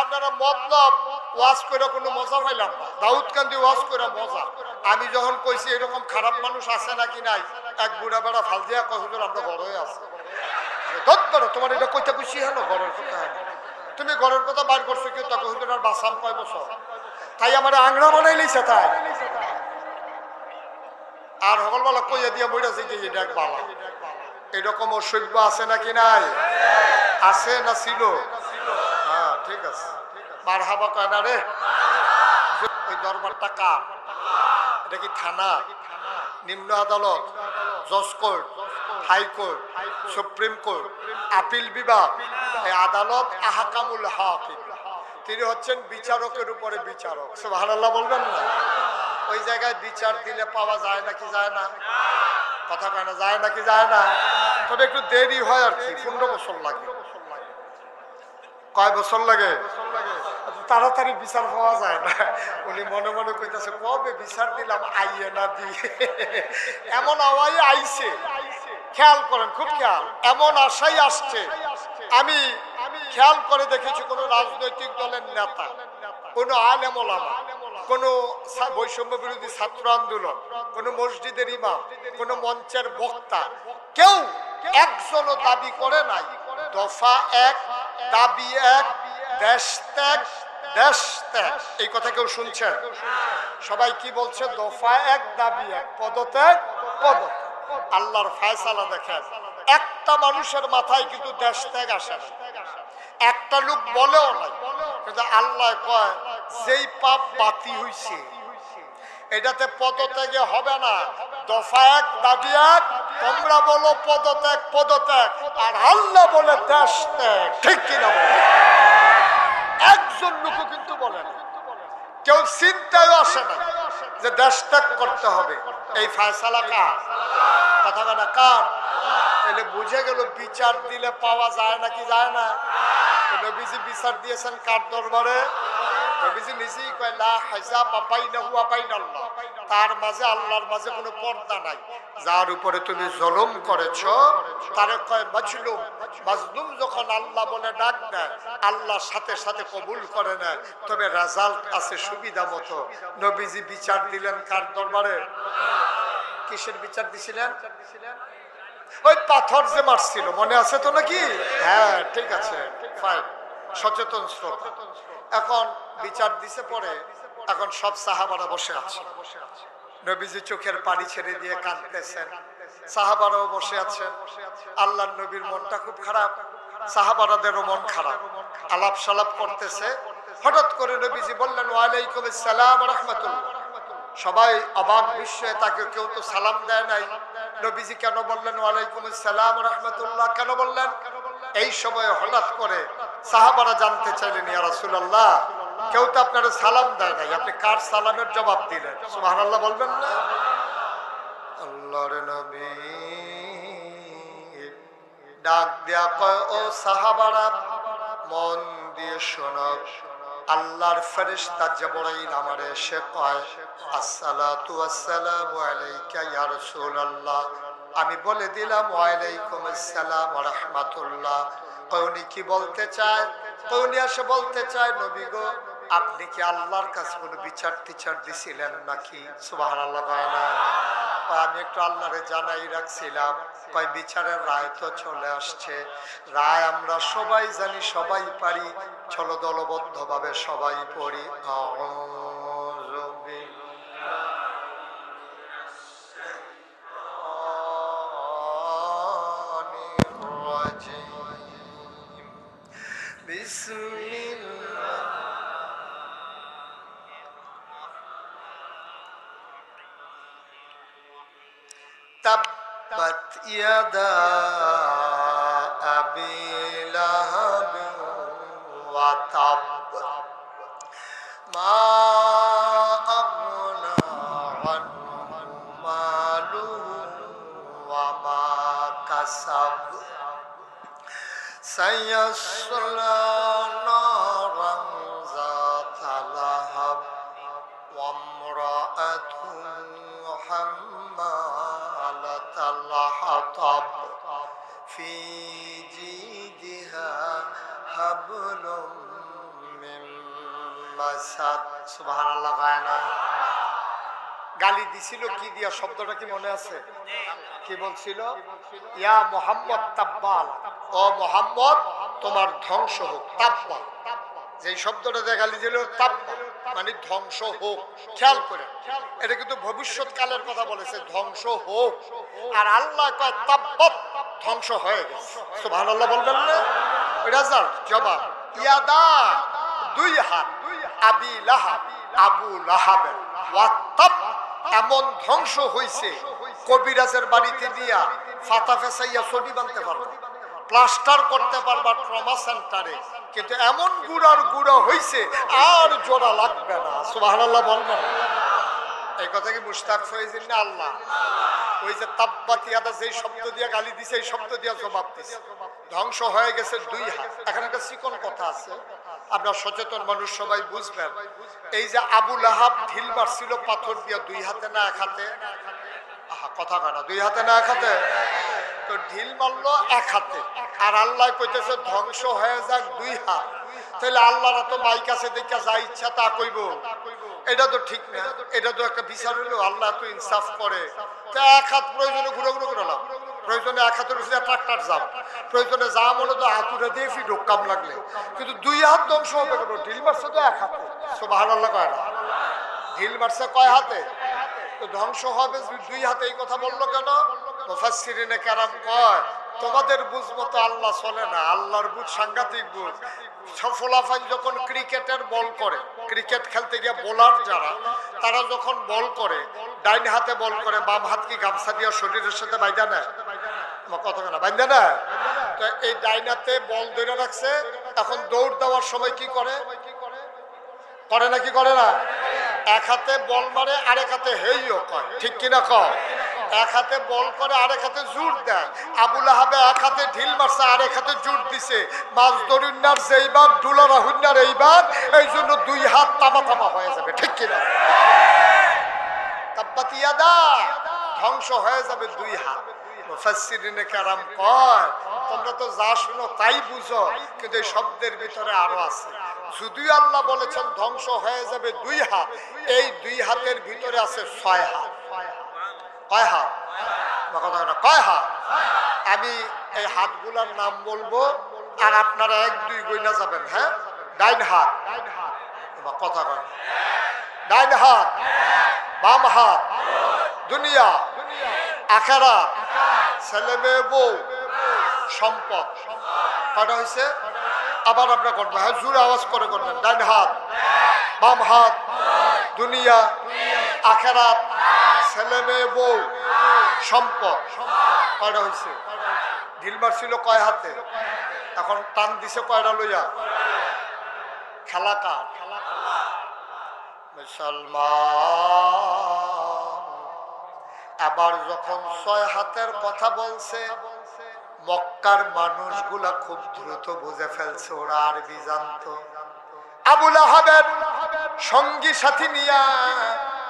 আপনারা মতলব ওয়াজ করে কোনো মজা পাইলাম না। দাউদ কান্দি ওয়াজ করে মজা। আমি যখন কইছি এরকম খারাপ মানুষ আছে নাকি নাই, এক বুড়া বেড়া ফাল দিয়া কখন আমরা ঘরে আছে। ধর তোমার এটা কইতে খুশি হলো? ঘরের কথা তুমি ঘরের কথা বার করছ কেউ? তা কহিল আর বাসাম কয় বছর? তাই আমার আংরা বানাই লইছে তাই। আর হকলবেলা কইয়া দিয়া বইরাছে যে এটা এক বাবা এরকম অসভ্য আছে নাকি নাই? আছে না ছিল? ঠিক আছে। মার হাবা কয় না রে? ওই দরবারটা কার? এটা কি থানা? নিম্ন আদালত? জজ court? High court supreme court? Appeal বিভাগ? এই আদালত আহাকামুল হক তিনি হচ্ছেন বিচারকের উপরে বিচারক। সুবহানাল্লাহ বলবেন না? ওই জায়গায় বিচার দিলে পাওয়া যায় নাকি যায় না? কথা কয় না, যায় নাকি যায় না? তবে একটু দেরি হয় আর কি, পনেরো বছর লাগে। কয় বছর লাগে? তাড়াতাড়ি বিচার পাওয়া যায় না। উনি মনে মনে কইতেছে, কবে বিচার দিলাম? আইয়ে না দিয়ে এমন আওয়াই আইছে। খেয়াল করেন, খুব খেয়াল। এমন আশাই আসছে। আমি খেয়াল করে দেখেছি কোন রাজনৈতিক দলের নেতা, কোন আলেম ওলামা কোন বৈষম্য বিরোধী ছাত্র আন্দোলন, কোন মসজিদের ইমাম, কোন মঞ্চের বক্তা, কেউ একজনও দাবি করে নাই। দফা এক দাবি এক, দেশ ত্যাগ দেশ ত্যাগ। এই কথা কেউ শুনছেন সবাই কি বলছে? দফা এক, দাবি এক। পদত্যাগ পদত্যাগ। আল্লাহর ফায়সালা দেখেন। একটা মানুষের মাথায় কিন্তু দেশ ত্যাগ আসে একটা লোক বলেও নাই। কিন্তু আল্লাহ কয়, যেই পাপ বাতি হইছে এটাতে পদত্যাগে হবে না। দফা এক দাবি এক তোমরা বলো পদত্যাগ পদত্যাগ। আর আল্লাহ বলে দেশ ত্যাগ ঠিক কিনা বলো। একজন লোক কিন্তু বলে না। কেউ চিন্তায় আসে না যে দেশ ত্যাগ করতে হবে। এই ফায়সালা কার? কথা বলে কার? তাহলে বুঝে গেল বিচার দিলে পাওয়া যায় নাকি যায় না। বিচার দিয়েছেন কার দরবারে? নবীজি নিজেই কয়, লা হাজাব বাইনাহু ওয়া বাইনাল্লাহ। তার মাঝে আল্লাহর মাঝে কোনো পর্দা নাই। যার উপরে তুমি জুলুম করেছ, তারে কয়, মাজলুম। মাজলুম যখন আল্লাহ বলে ডাক দেয়, আল্লাহ সাথে সাথে কবুল করে নেয়। তবে রেজাল্ট আছে সুবিধা মতো। নবীজি বিচার দিলেন কার দরবারে? কিসের বিচার দিছিলেন? ওই পাথর যে মারছিল, মনে আছে তো নাকি? হ্যাঁ ঠিক আছে ফাইন সচেতন শ্রোতা। এখন বিচার দিছে পরে এখন সব সাহাবারা বসে আছে। নবীজি চোখের পানি ছেড়ে দিয়ে কাঁদতেছেন। সাহাবারাও বসে আছেন। আল্লাহ নবীর মনটা খুব খারাপ। সাহাবারাদেরও মন খারাপ। আলাপ সালাপ করতেছে। হঠাৎ করে নবীজি বললেন, ওয়ালাইকুম আসসালাম রহমতুল্লাহ। সবাই অবাক বিস্ময়ে তাকে কেউ তো সালাম দেয় নাই। নবীজি কেন বললেন, ওয়ালাইকুম আসসালাম রহমতুল্লাহ? কেন বললেন? এই সময় হঠাৎ করে সাহাবারা জানতে চাইলেন, ইয়া রাসূলুল্লাহ, কেউ তো আপনার সালাম দেয় নাই। আপনি কার সালামের জবাব দিলেন? সুবহানাল্লাহ বলবেন না। আমি বলে দিলাম, ওয়ালাইকুম আসসালাম ওয়া রাহমাতুল্লাহ। কওনি কি বলতে চায়? কওনি এসে বলতে চায়, নবী গো, আপনি কি আল্লাহর কাছে কোনো বিচার টিচার দিছিলেন নাকি? কয় আমি একটু আল্লাহরে জানাই রাখছিলাম। কয়, বিচারের রায় তো চলে আসছে। রায় আমরা সবাই জানি, সবাই পারি। চলো দলবদ্ধ ভাবে সবাই পড়ি। রাজিম। بسم الله تبت يدا أبي لهب وتب. ما أغنى عنه ماله وما كسب. سيصلى نارا ذات لهب وامرأته حمالة الحطب في جيدها حبل সুবহানাল্লাহ কয় না গালি দিছিল কি দিয়া শব্দটা কি মনে আছে কি বলছিল ইয়া মোহাম্মদ তাব্বাল ও মোহাম্মদ, তোমার ধ্বংস হোক, তাব্বা। যে শব্দটা দিয়ে গালি দিল মানে ধ্বংস হোক। খেয়াল করে এটা কিন্তু ভবিষ্যৎ কালের কথা বলেছে, ধ্বংস হোক। আর আল্লাহ কয় তাব্বাত ধ্বংস হয়ে গেছে। সুবহানাল্লাহ বলবেন না? রেজাল্ট জবাব? ইয়াদা, দুই হাত, আবি লাহাব, আবু লাহাবের। ওয়াত্তাব, এমন ধ্বংস হইছে, কবিরাজের বাড়িতে দিয়া ফাতা ফেসাইয়া ছবি বানতে পারব। প্লাস্টার করতে পারবা ট্রমা সেন্টারে। কিন্তু এমন গুড়ার গুড়া হইছে, আর জোড়া লাগবে না। সুবহানাল্লাহ বলবেন এই কথা কি মুস্তাক ফয়েজিন না আল্লাহ? ওই যে তাব্বাতিয়াদা যেই শব্দ দিয়ে গালি দিছে, এই শব্দ দিয়ে জবাব দিছে। ধ্বংস হয়ে গেছে দুই হাত। এখানে একটা চিকন কথা আছে। আপনার সচেতন মানুষ, সবাই বুঝবেন। এই যে আবু লাহাব ঢিল মারছিল পাথর দিয়ে দুই হাতে না এক হাতে। আহা, কথা কানা দুই হাতে না এক হাতে? তো ঢিল মারলো এক হাতে। আর আল্লাহ কইতেছে, ধ্বংস হয়ে যাক দুই হাত। তাহলে আল্লাহরা তো মাইক আছে দেখা যা ইচ্ছা তা কইব। এটা তো ঠিক না। এটা তো একটা বিচার হলো আল্লাহ তো ইনসাফ করে। তো এক হাত প্রয়োজনে ঘুরে ঘুরে করে লাভ। প্রয়োজনে এক হাতের উপরে ট্রাক্টার যাও। প্রয়োজনে যা মনে তো হাতুরে দিয়ে ফি ঢোকাম লাগলে। কিন্তু দুই হাত ধ্বংস হবে কেন? ঢিল মারছে তো এক হাতে। সো ভালো আল্লাহ কয় না। ঢিল মারছে কয় হাতে? তো ধ্বংস হবে দুই হাতে এই কথা বলল কেন? কয়, তোমাদের বুঝ মতো আল্লাহ চলে না, আল্লাহর বুঝ সাংঘাতিক বুঝ। সফলাফান যখন ক্রিকেটের বল করে, ক্রিকেট খেলতে গিয়ে বোলার যারা, তারা যখন বল করে, ডাইন হাতে বল করে, বাম হাত কি গামছা দিয়ে শরীরের সাথে বাইদা নেয়? তো এই ডাইন হাতে বল ধরে রাখছে দৌড় দেওয়ার সময় কি করে? করে করে না? এক হাতে বল মারে, আরেক হাতে হেইও কয় ঠিক কিনা কয়? এক হাতে বল করে, আরেক হাতে জোর দেয়। আবুল আহাবে এক হাতে ঢিল মারছে, আরেক হাতে জোর দিছে। মাছ দরিন্নার যেইবার ডুলারা হুন্নার এইবার এই জন্য দুই হাত তামা তামা হয়ে যাবে, ঠিক কিনা তাব্বাতিয়াদা ধ্বংস হয়ে যাবে দুই হাত। মুফাসসিরিনে কারাম কয়, তোমরা তো যা শুনো তাই বুঝো, কিন্তু এই শব্দের ভিতরে আরও আছে। যদিও আল্লাহ বলেছেন ধ্বংস হয়ে যাবে দুই হাত, এই দুই হাতের ভিতরে আছে ছয় হাত। কয় হাত কথা কয় হাত আমি এই হাতগুলার নাম বলব আর আপনারা এক দুই গইনা যাবেন হ্যাঁ? ডাইন হাত। কথা কয়। ডাইন হাত। বাম হাত। দুনিয়া। আখেরা। ছেলে মেয়ে, বউ। সম্পদ। কটা হয়েছে আবার আপনার করবেন হ্যাঁ জোরে আওয়াজ করে করবেন। ডাইন হাত। বাম হাত। দুনিয়া। আখেরাত ছেলে মেয়ে বউ, সম্পদ। কয়টা হয়েছে ঢিল মারছিল কয় হাতে? এখন টান দিছে কয়টা লইয়া? খেলা কার? মুসলমান। আবার যখন ছয় হাতের কথা বলছে, মক্কার মানুষগুলা খুব দ্রুত বুঝে ফেলছে ওরা আরবি জানতো। আবুল আহাবের সঙ্গী সাথী নিয়া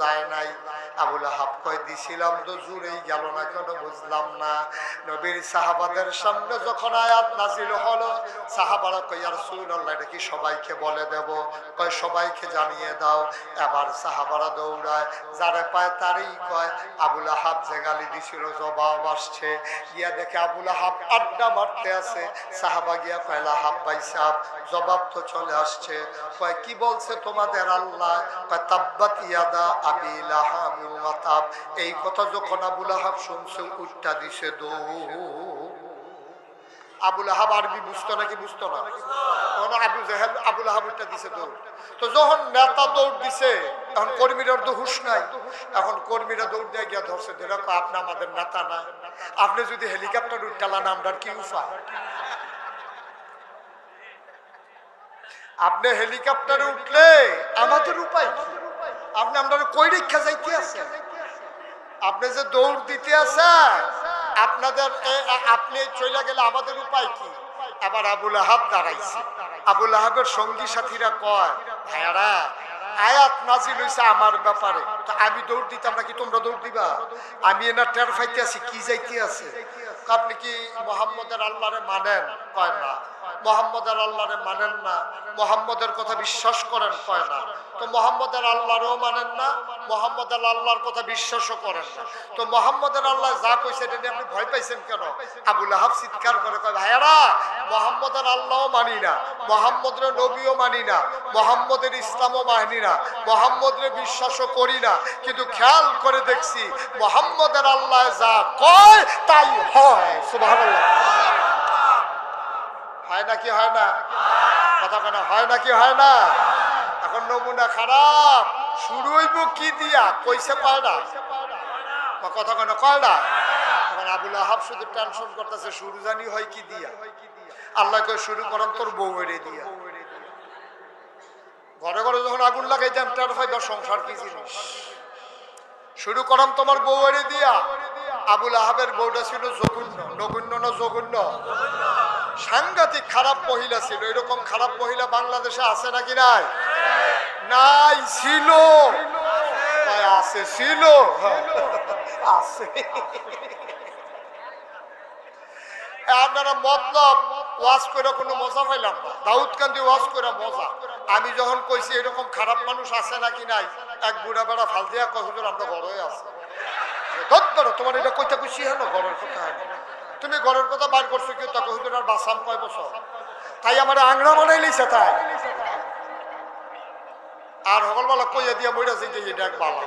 যায় নাই। আবুল হাফ কয়, দিছিলাম তো জোরেই গেল না কেন বুঝলাম না। নবীর সাহাবাদের সামনে যখন আয়াত নাজিল হলো, সাহাবারা কই আর সুন আল্লাহ এটা কি সবাইকে বলে দেব? কয়, সবাইকে জানিয়ে দাও। এবার সাহাবারা দৌড়ায়, যারে পায় তারই কয়, আবুল হাব যে গালি দিছিল জবাব আসছে। গিয়া দেখে আবুল হাব আড্ডা মারতে আছে সাহাবা গিয়া কয়লা হাব ভাই সাহ জবাব তো চলে আসছে। কয়, কি বলছে তোমাদের আল্লাহ? কয়, তাব্বাত ইয়াদা এই কথা যখন শুনছে উল্টা দিছে আবুল আহাব আরবি বুঝতো নাকি বুঝতো না? কর্মীরা ধরছে ধরে আপনি নেতা আপনি যদি হেলিকপ্টার উঠটালান আমরা কি উপায় আপনি হেলিকপ্টারে উঠলে আমাদের উপায় কি? আপনি আমরা কই রেখা যাইতে আছেন আপনি যে দৌড় দিতে আছে আপনাদের আপনি চলে গেলে আমাদের উপায় কি? আবার আবুল আহাব দাঁড়াইছে। আবুল আহাবের সঙ্গী সাথীরা কয়, ভাইয়ারা, আয়াত নাজিল হইছে আমার ব্যাপারে। আমি দৌড় দিতাম নাকি তোমরা দৌড় দিবা? আমি এনা টের ফাইতে আছি, কি যাইতে আছে? আপনি কি মোহাম্মদের আল্লাহরে মানেন? কয় না। মোহাম্মদের আল্লাহরে মানেন না। মোহাম্মদের কথা বিশ্বাস করেন? কয় না। তো মোহাম্মদের আল্লাহরও মানেন না, মোহাম্মদের আল্লাহর কথা বিশ্বাসও করেন না। তো মোহাম্মদের আল্লাহ যা কইছে এটা নিয়ে আপনি ভয় পাইছেন কেন? আবুল আহাব চিৎকার করে কয়, ভাইয়ারা, মোহাম্মদের আল্লাহও মানি না, মোহাম্মদের নবীও মানি না, মোহাম্মদের ইসলামও মানি না, মোহাম্মদের বিশ্বাসও করি না। কিন্তু খেয়াল করে দেখছি মোহাম্মদের আল্লাহ যা কয়, তাই হয়। হয় নাকি হয় না কথা কেন হয় নাকি হয় না? এখন নমুনা খারাপ। শুরু হইব কি দিয়া? কইছে না। বা কথা কেন কয় না? এখন আবুল আহাব শুধু টেনশন করতেছে, শুরু জানি হয় কি দিয়া? আল্লাহ কই শুরু করেন তোর বউ এড়ে দিয়া। ঘরে ঘরে যখন আগুন লাগাই যান সংসার কি জিনিস? শুরু করাম তোমার বউ এড়ে দিয়া। আবুল আহাবের বউটা ছিল জঘন্য। নগণ্য না জঘন্য? সাংঘাতিক খারাপ মহিলা ছিল। এরকম খারাপ মহিলা বাংলাদেশে আছে নাকি নাই? নাই ছিল। আছে ছিল। হ্যাঁ, আছে আপনারা মতলব ওয়াজ করে কোনো মজা পাইলাম না। দাউদ কান্দি ওয়াজ করে মজা। আমি যখন কইছি এরকম খারাপ মানুষ আছে নাকি নাই এক বুড়া বেড়া ফাল দিয়া কয় আমরা ঘরে আছে। ধর তোমার এটা কইতে খুশি হলো? ঘরের কথা। তুমি ঘরের কথা বার করছ কেউ তাকে হুজুর আর বাসাম কয় বছর? তাই আমার আংরা বানাই লইছে তাই। আর হকলবেলা কইয়া দিয়া মইরাছে যে এটা এক বালা।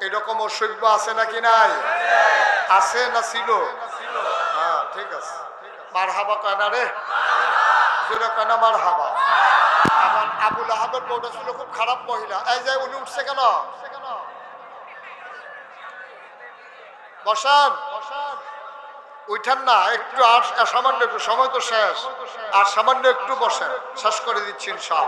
এরকম অসভ্য আছে নাকি নাই? আছে না ছিল? হ্যাঁ ঠিক আছে। মার হাবা কয় না রে? জোরে কয় মার হাবা আমার আবুল আহাবের বউটা ছিল খুব খারাপ মহিলা। এই যে উনি উঠছে কেন? বসান। উঠান না, একটু আর সামান্য একটু, সময় তো শেষ। আর সামান্য একটু বসেন, শেষ করে দিচ্ছেন সব